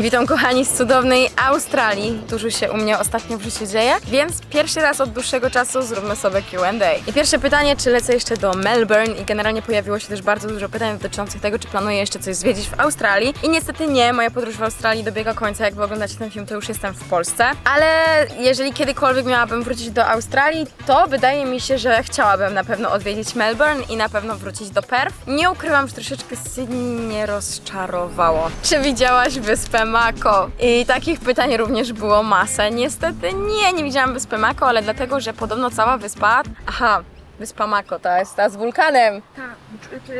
Witam kochani z cudownej Australii. Dużo się u mnie ostatnio w życiu dzieje, więc pierwszy raz od dłuższego czasu zróbmy sobie Q&A. I pierwsze pytanie, czy lecę jeszcze do Melbourne i generalnie pojawiło się też bardzo dużo pytań dotyczących tego, czy planuję jeszcze coś zwiedzić w Australii. I niestety nie, moja podróż w Australii dobiega końca, jak wy oglądacie ten film, to już jestem w Polsce. Ale jeżeli kiedykolwiek miałabym wrócić do Australii, to wydaje mi się, że chciałabym na pewno odwiedzić Melbourne i na pewno wrócić do Perth. Nie ukrywam, że troszeczkę Sydney mnie rozczarowało. Czy widziałaś wyspę Mako? I takich pytań również było masę. Niestety nie, nie widziałam wyspy Mako, ale dlatego, że podobno cała wyspa... Aha, wyspa Mako, ta jest ta z wulkanem. Tak,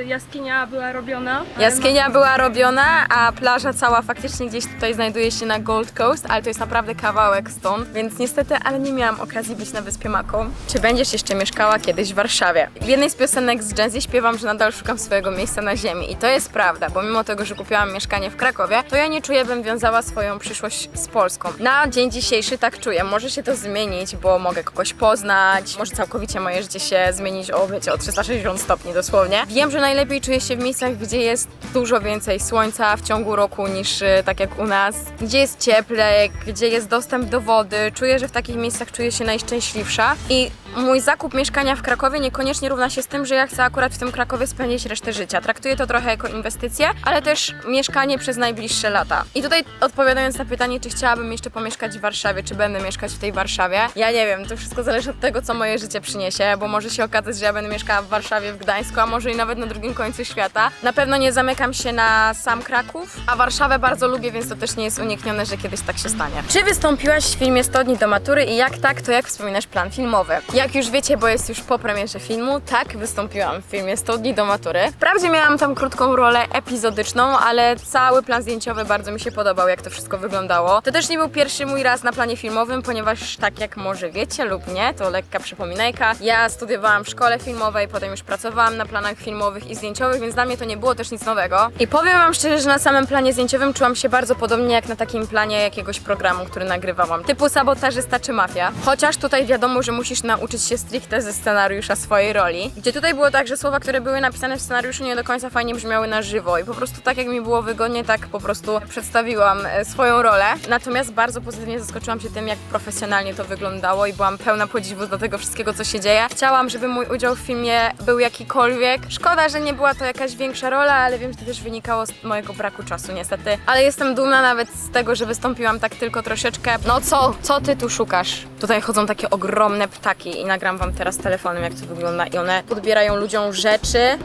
jaskinia była robiona. Jaskinia była robiona, a plaża cała faktycznie gdzieś tutaj znajduje się na Gold Coast, ale to jest naprawdę kawałek stąd, więc niestety, ale nie miałam okazji być na wyspie Mako. Czy będziesz jeszcze mieszkała kiedyś w Warszawie? W jednej z piosenek z Gen Z śpiewam, że nadal szukam swojego miejsca na ziemi i to jest prawda, bo mimo tego, że kupiłam mieszkanie w Krakowie, to ja nie czuję, bym wiązała swoją przyszłość z Polską. Na dzień dzisiejszy tak czuję. Może się to zmienić, bo mogę kogoś poznać, może całkowicie moje życie się zmienić o, wiecie, o 360 stopni dosłownie. Wiem, że najlepiej czuję się w miejscach, gdzie jest dużo więcej słońca w ciągu roku niż y, tak jak u nas, gdzie jest cieplej, gdzie jest dostęp do wody. Czuję, że w takich miejscach czuję się najszczęśliwsza i mój zakup mieszkania w Krakowie niekoniecznie równa się z tym, że ja chcę akurat w tym Krakowie spędzić resztę życia. Traktuję to trochę jako inwestycję, ale też mieszkanie przez najbliższe lata. I tutaj odpowiadając na pytanie, czy chciałabym jeszcze pomieszkać w Warszawie, czy będę mieszkać w tej Warszawie, ja nie wiem, to wszystko zależy od tego, co moje życie przyniesie, bo może się okazać, że ja będę mieszkała w Warszawie, w Gdańsku, a może i nawet na drugim końcu świata. Na pewno nie zamykam się na sam Kraków, a Warszawę bardzo lubię, więc to też nie jest uniknione, że kiedyś tak się stanie. Czy wystąpiłaś w filmie 100 dni do matury i jak tak, to jak wspominasz plan filmowy? Jak już wiecie, bo jest już po premierze filmu, tak, wystąpiłam w filmie 100 dni do matury. Wprawdzie miałam tam krótką rolę epizodyczną, ale cały plan zdjęciowy bardzo mi się podobał, jak to wszystko wyglądało. To też nie był pierwszy mój raz na planie filmowym, ponieważ tak jak może wiecie lub nie, to lekka przypominajka. Ja studiowałam w szkole filmowej, potem już pracowałam na planach filmowych i zdjęciowych, więc dla mnie to nie było też nic nowego. I powiem wam szczerze, że na samym planie zdjęciowym czułam się bardzo podobnie jak na takim planie jakiegoś programu, który nagrywałam. Typu sabotażysta czy mafia. Chociaż tutaj wiadomo, że musisz nauczyć się stricte ze scenariusza swojej roli. Gdzie tutaj było tak, że słowa, które były napisane w scenariuszu nie do końca fajnie brzmiały na żywo i po prostu tak jak mi było wygodnie, tak po prostu przedstawiłam e, swoją rolę. Natomiast bardzo pozytywnie zaskoczyłam się tym, jak profesjonalnie to wyglądało i byłam pełna podziwu do tego wszystkiego, co się dzieje. Chciałam, żeby mój udział w filmie był jakikolwiek. Szkoda, że nie była to jakaś większa rola, ale wiem, że to też wynikało z mojego braku czasu niestety. Ale jestem dumna nawet z tego, że wystąpiłam tak tylko troszeczkę. No co, co ty tu szukasz? Tutaj chodzą takie ogromne ptaki i nagram wam teraz telefonem, jak to wygląda i one podbierają ludziom rzeczy.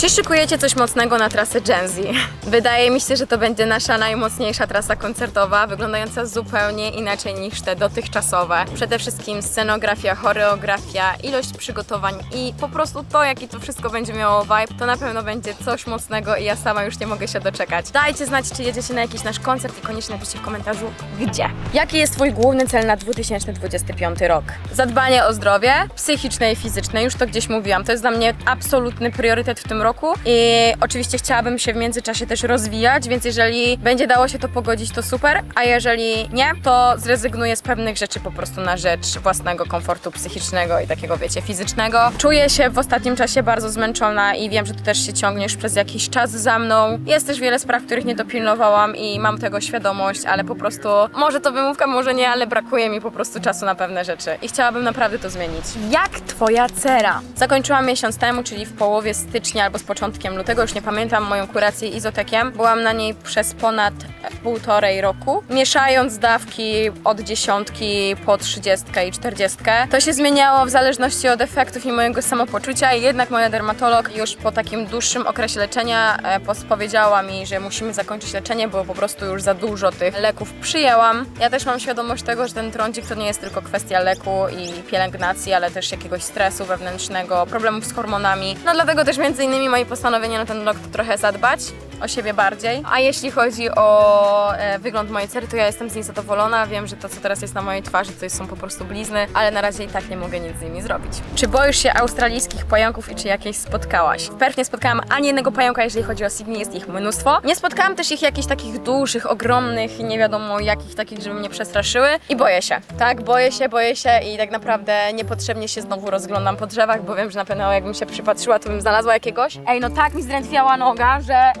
Czy szykujecie coś mocnego na trasę Gen Z? Wydaje mi się, że to będzie nasza najmocniejsza trasa koncertowa, wyglądająca zupełnie inaczej niż te dotychczasowe. Przede wszystkim scenografia, choreografia, ilość przygotowań i po prostu to, jaki to wszystko będzie miało vibe, to na pewno będzie coś mocnego i ja sama już nie mogę się doczekać. Dajcie znać, czy jedziecie na jakiś nasz koncert i koniecznie napiszcie w komentarzu, gdzie. Jaki jest Twój główny cel na 2025 rok? Zadbanie o zdrowie psychiczne i fizyczne, już to gdzieś mówiłam. To jest dla mnie absolutny priorytet w tym roku i oczywiście chciałabym się w międzyczasie też rozwijać, więc jeżeli będzie dało się to pogodzić, to super, a jeżeli nie, to zrezygnuję z pewnych rzeczy po prostu na rzecz własnego komfortu psychicznego i takiego, wiecie, fizycznego. Czuję się w ostatnim czasie bardzo zmęczona i wiem, że to też się ciągnie już przez jakiś czas za mną. Jest też wiele spraw, których nie dopilnowałam i mam tego świadomość, ale po prostu może to wymówka, może nie, ale brakuje mi po prostu czasu na pewne rzeczy i chciałabym naprawdę to zmienić. Jak twoja cera? Zakończyłam miesiąc temu, czyli w połowie stycznia albo z początkiem lutego, już nie pamiętam, moją kurację izotekiem. Byłam na niej przez ponad półtorej roku, mieszając dawki od dziesiątki po trzydziestkę i czterdziestkę. To się zmieniało w zależności od efektów i mojego samopoczucia i jednak moja dermatolog już po takim dłuższym okresie leczenia e, powiedziała mi, że musimy zakończyć leczenie, bo po prostu już za dużo tych leków przyjęłam. Ja też mam świadomość tego, że ten trądzik to nie jest tylko kwestia leku i pielęgnacji, ale też jakiegoś stresu wewnętrznego, problemów z hormonami. No dlatego też między innymi moje postanowienie na ten rok trochę zadbać o siebie bardziej. A jeśli chodzi o e, wygląd mojej cery, to ja jestem z niej zadowolona. Wiem, że to, co teraz jest na mojej twarzy, to są po prostu blizny, ale na razie i tak nie mogę nic z nimi zrobić. Czy boisz się australijskich pająków i czy jakieś spotkałaś? W Perth nie spotkałam ani jednego pająka, jeżeli chodzi o Sydney, jest ich mnóstwo. Nie spotkałam też ich jakichś takich dużych, ogromnych nie wiadomo jakich takich, żeby mnie przestraszyły. I boję się, tak? Boję się, boję się i tak naprawdę niepotrzebnie się znowu rozglądam po drzewach, bo wiem, że na pewno jakbym się przypatrzyła, to bym znalazła jakiegoś. Ej, no tak mi zdrętwiała noga, że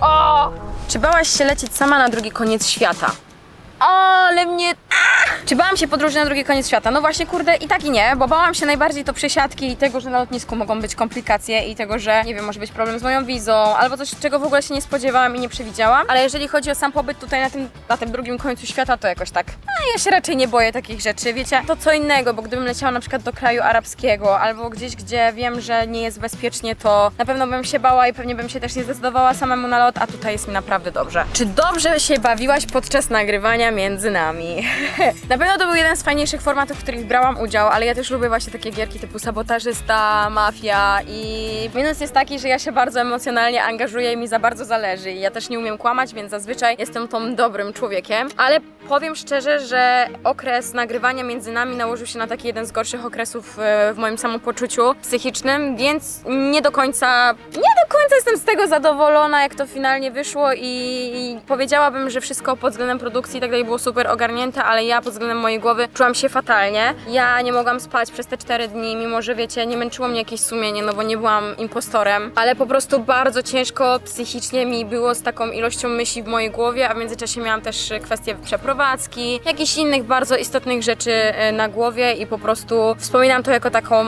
O! Czy bałaś się lecieć sama na drugi koniec świata? Ale mnie... Czy bałam się podróży na drugi koniec świata? No właśnie, kurde, i tak i nie, bo bałam się najbardziej to przesiadki i tego, że na lotnisku mogą być komplikacje i tego, że, nie wiem, może być problem z moją wizą, albo coś, czego w ogóle się nie spodziewałam i nie przewidziałam. Ale jeżeli chodzi o sam pobyt tutaj na tym, na tym drugim końcu świata, to jakoś tak, a ja się raczej nie boję takich rzeczy, wiecie, to co innego, bo gdybym leciała na przykład do kraju arabskiego, albo gdzieś, gdzie wiem, że nie jest bezpiecznie, to na pewno bym się bała i pewnie bym się też nie zdecydowała samemu na lot, a tutaj jest mi naprawdę dobrze. Czy dobrze się bawiłaś podczas nagrywania między nami? na pewno to był jeden z fajniejszych formatów, w których brałam udział, ale ja też lubię właśnie takie gierki typu sabotażysta, mafia i minus jest taki, że ja się bardzo emocjonalnie angażuję i mi za bardzo zależy. I ja też nie umiem kłamać, więc zazwyczaj jestem tą dobrym człowiekiem, ale powiem szczerze, że okres nagrywania między nami nałożył się na taki jeden z gorszych okresów e, w moim samopoczuciu psychicznym, więc nie do końca, nie do końca jestem z tego zadowolona, jak to finalnie wyszło i, i powiedziałabym, że wszystko pod względem produkcji i tak dalej było super ogarnięte, ale ja pod względem mojej głowy czułam się fatalnie. Ja nie mogłam spać przez te 4 dni, mimo że wiecie, nie męczyło mnie jakieś sumienie, no bo nie byłam impostorem, ale po prostu bardzo ciężko psychicznie mi było z taką ilością myśli w mojej głowie, a w międzyczasie miałam też kwestie przeprowadzki, jakichś innych bardzo istotnych rzeczy e, na głowie i po prostu wspominam to jako taką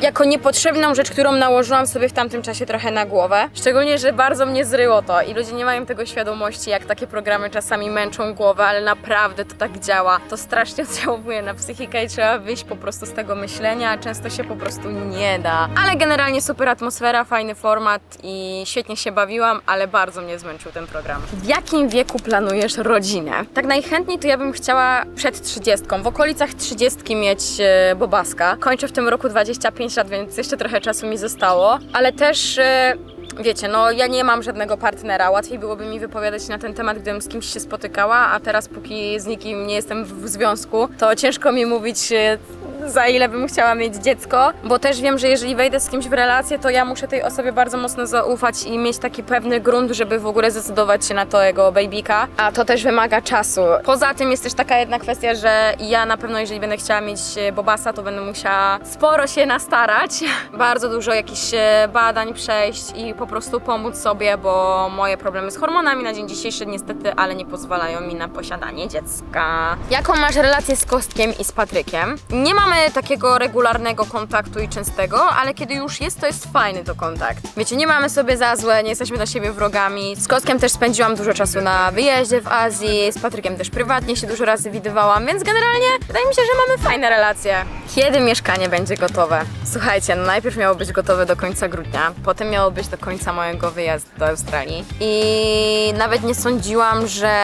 jako niepotrzebną rzecz, którą nałożyłam sobie w tamtym czasie trochę na głowę. Szczególnie, że bardzo mnie zryło to i ludzie nie mają tego świadomości, jak takie programy czasami męczą głowę, ale naprawdę to tak działa. To strasznie oddziałuje na psychikę i trzeba wyjść po prostu z tego myślenia, a często się po prostu nie da. Ale generalnie super atmosfera, fajny format i świetnie się bawiłam, ale bardzo mnie zmęczył ten program. W jakim wieku planujesz rodzinę? Tak najchętniej to ja bym chciała przed 30, w okolicach 30 mieć e, bobaska. Kończę w tym roku 25 lat, więc jeszcze trochę czasu mi zostało, ale też e, Wiecie, no ja nie mam żadnego partnera, łatwiej byłoby mi wypowiadać na ten temat, gdybym z kimś się spotykała, a teraz póki z nikim nie jestem w w związku, to ciężko mi mówić e, za ile bym chciała mieć dziecko, bo też wiem, że jeżeli wejdę z kimś w relację, to ja muszę tej osobie bardzo mocno zaufać i mieć taki pewny grunt, żeby w ogóle zdecydować się na to jego babyka, a to też wymaga czasu. Poza tym jest też taka jedna kwestia, że ja na pewno, jeżeli będę chciała mieć e, bobasa, to będę musiała sporo się nastarać, bardzo dużo jakichś e, badań przejść i po prostu pomóc sobie, bo moje problemy z hormonami na dzień dzisiejszy niestety, ale nie pozwalają mi na posiadanie dziecka. Jaką masz relację z Kostkiem i z Patrykiem? Nie mamy takiego regularnego kontaktu i częstego, ale kiedy już jest, to jest fajny to kontakt. Wiecie, nie mamy sobie za złe, nie jesteśmy dla siebie wrogami. Z Kostkiem też spędziłam dużo czasu na wyjeździe w Azji, z Patrykiem też prywatnie się dużo razy widywałam, więc generalnie wydaje mi się, że mamy fajne relacje. Kiedy mieszkanie będzie gotowe? Słuchajcie, no najpierw miało być gotowe do końca grudnia, potem miało być do końca mojego wyjazdu do Australii i nawet nie sądziłam, że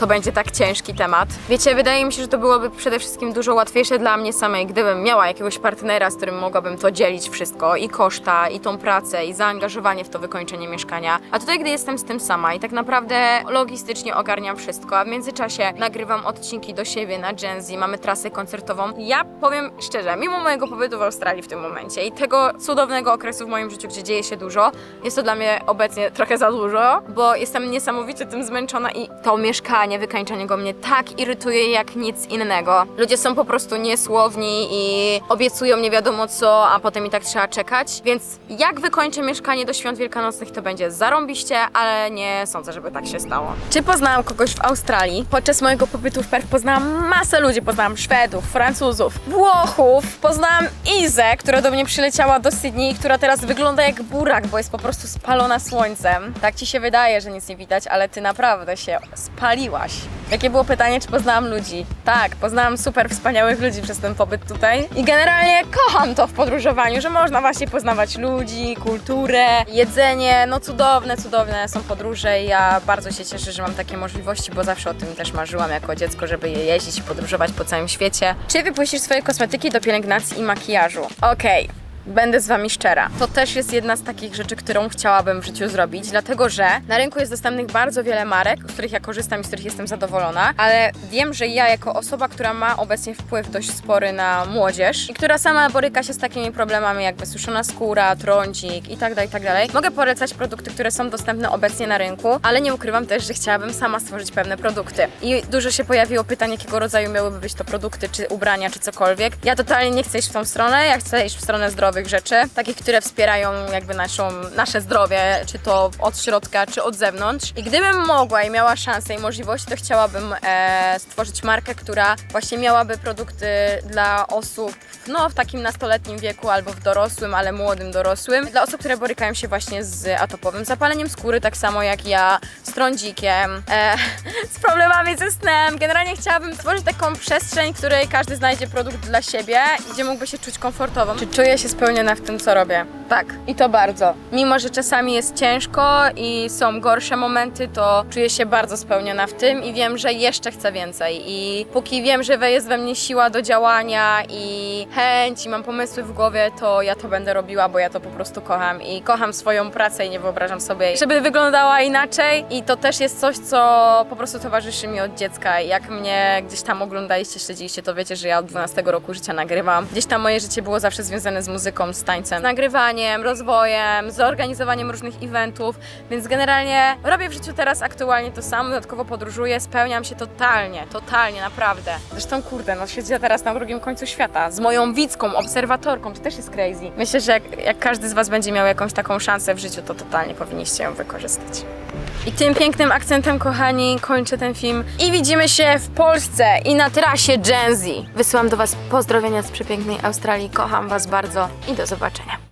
to będzie tak ciężki temat. Wiecie, wydaje mi się, że to byłoby przede wszystkim dużo łatwiejsze dla mnie samej, gdybym miała jakiegoś partnera, z którym mogłabym to dzielić wszystko i koszta, i tą pracę, i zaangażowanie w to wykończenie mieszkania. A tutaj, gdy jestem z tym sama i tak naprawdę logistycznie ogarniam wszystko, a w międzyczasie nagrywam odcinki do siebie na Gen Z, mamy trasę koncertową. Ja powiem szczerze, mimo mojego pobytu w Australii w tym momencie i tego cudownego okresu w moim życiu, gdzie dzieje się dużo, jest to dla mnie obecnie trochę za dużo, bo jestem niesamowicie tym zmęczona i to mieszkanie, wykańczanie go mnie tak irytuje jak nic innego. Ludzie są po prostu niesłowni i obiecują nie wiadomo co, a potem i tak trzeba czekać, więc jak wykończę mieszkanie do świąt wielkanocnych, to będzie zarąbiście, ale nie sądzę, żeby tak się stało. Czy poznałam kogoś w Australii? Podczas mojego pobytu w Perth poznałam masę ludzi, poznałam Szwedów, Francuzów, Włochów, poznałam Izę, która do mnie przyleciała do Sydney i która teraz wygląda jak burak, bo jest po prostu spalona słońcem. Tak ci się wydaje, że nic nie widać, ale ty naprawdę się spaliłaś. Jakie było pytanie, czy poznałam ludzi? Tak, poznałam super wspaniałych ludzi przez ten pobyt tutaj. I generalnie kocham to w podróżowaniu, że można właśnie poznawać ludzi, kulturę, jedzenie. No cudowne, cudowne są podróże i ja bardzo się cieszę, że mam takie możliwości, bo zawsze o tym też marzyłam jako dziecko, żeby je jeździć i podróżować po całym świecie. Czy wypuścisz swoje kosmetyki do pielęgnacji i makijażu? Okej. Będę z Wami szczera. To też jest jedna z takich rzeczy, którą chciałabym w życiu zrobić, dlatego że na rynku jest dostępnych bardzo wiele marek, z których ja korzystam i z których jestem zadowolona, ale wiem, że ja jako osoba, która ma obecnie wpływ dość spory na młodzież i która sama boryka się z takimi problemami jak wysuszona skóra, trądzik i tak dalej, tak dalej, mogę polecać produkty, które są dostępne obecnie na rynku, ale nie ukrywam też, że chciałabym sama stworzyć pewne produkty. I dużo się pojawiło pytań, jakiego rodzaju miałyby być to produkty, czy ubrania, czy cokolwiek. Ja totalnie nie chcę iść w tą stronę, ja chcę iść w stronę zdrowia, zdrowych rzeczy, takich, które wspierają jakby naszą, nasze zdrowie, czy to od środka, czy od zewnątrz. I gdybym mogła i miała szansę i możliwość, to chciałabym e, stworzyć markę, która właśnie miałaby produkty dla osób no, w takim nastoletnim wieku albo w dorosłym, ale młodym dorosłym. Dla osób, które borykają się właśnie z atopowym zapaleniem skóry, tak samo jak ja, z trądzikiem, e, z problemami ze snem. Generalnie chciałabym stworzyć taką przestrzeń, w której każdy znajdzie produkt dla siebie, gdzie mógłby się czuć komfortowo. Czy czuję się spełniona w tym, co robię? Tak. I to bardzo. Mimo, że czasami jest ciężko i są gorsze momenty, to czuję się bardzo spełniona w tym i wiem, że jeszcze chcę więcej. I póki wiem, że jest we mnie siła do działania i chęć i mam pomysły w głowie, to ja to będę robiła, bo ja to po prostu kocham i kocham swoją pracę i nie wyobrażam sobie, żeby wyglądała inaczej. I to też jest coś, co po prostu towarzyszy mi od dziecka. Jak mnie gdzieś tam oglądaliście, śledziliście, to wiecie, że ja od 12 roku życia nagrywam. Gdzieś tam moje życie było zawsze związane z muzyką, z tańcem, z nagrywaniem, rozwojem, z organizowaniem różnych eventów, więc generalnie robię w życiu teraz aktualnie to samo, dodatkowo podróżuję, spełniam się totalnie, totalnie, naprawdę. Zresztą kurde, no siedzę teraz na drugim końcu świata z moją widzką, obserwatorką, to też jest crazy. Myślę, że jak, jak każdy z Was będzie miał jakąś taką szansę w życiu, to totalnie powinniście ją wykorzystać. I tym pięknym akcentem, kochani, kończę ten film. I widzimy się w Polsce i na trasie Gen Z. Wysyłam do Was pozdrowienia z przepięknej Australii. Kocham Was bardzo i do zobaczenia.